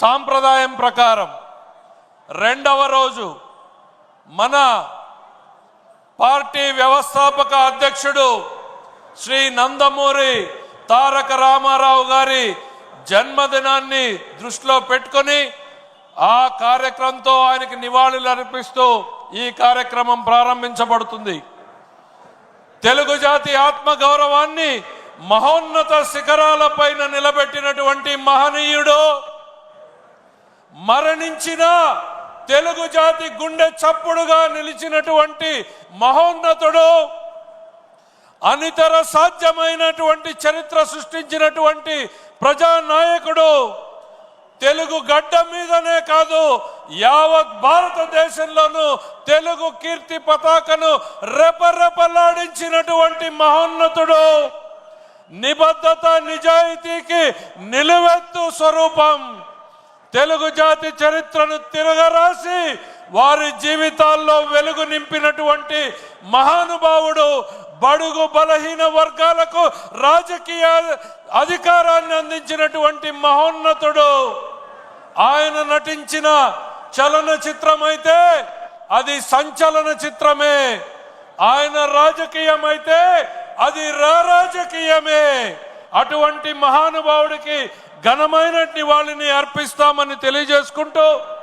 సాంప్రదాయం ప్రకారం రెండవ రోజు మన పార్టీ వ్యవస్థాపక అధ్యక్షుడు శ్రీ నందమూరి తారక రామారావు గారి జన్మదినాన్ని దృష్టిలో పెట్టుకొని ఆ కార్యక్రమంతో ఆయనకి నివాళులు అర్పిస్తూ ఈ కార్యక్రమం ప్రారంభించబడుతుంది. తెలుగు జాతి ఆత్మ గౌరవాన్ని మహోన్నత శిఖరాలపైన నిలబెట్టినటువంటి మహనీయుడు మరణించిన తెలుగు జాతి గుండె చప్పుడుగా నిలిచినటువంటి మహోన్నతుడు అనితర సాధ్యమైనటువంటి చరిత్ర సృష్టించినటువంటి ప్రజానాయకుడు తెలుగు గడ్డ మీదనే కాదు యావత్ భారతదేశంలోనూ తెలుగు కీర్తి పతాకను రెపరెపలాడించినటువంటి మహోన్నతుడు. నిబద్ధత నిజాయితీకి నిలువెత్తు స్వరూపం. తెలుగు జాతి చరిత్రను తిరగరాసి వారి జీవితాల్లో వెలుగు నింపినటువంటి మహానుభావుడు బడుగు బలహీన వర్గాలకు రాజకీయ అధికారాన్ని అందించినటువంటి మహోన్నతుడు. ఆయన నటించిన చలన చిత్రమైతే అది సంచలన చిత్రమే ఆయన రాజకీయం అయితే అది రాజకీయమే అటువంటి మహానుభావుడికి ఘనమైన నివాళిని అర్పిస్తామని తెలియజేసుకుంటూ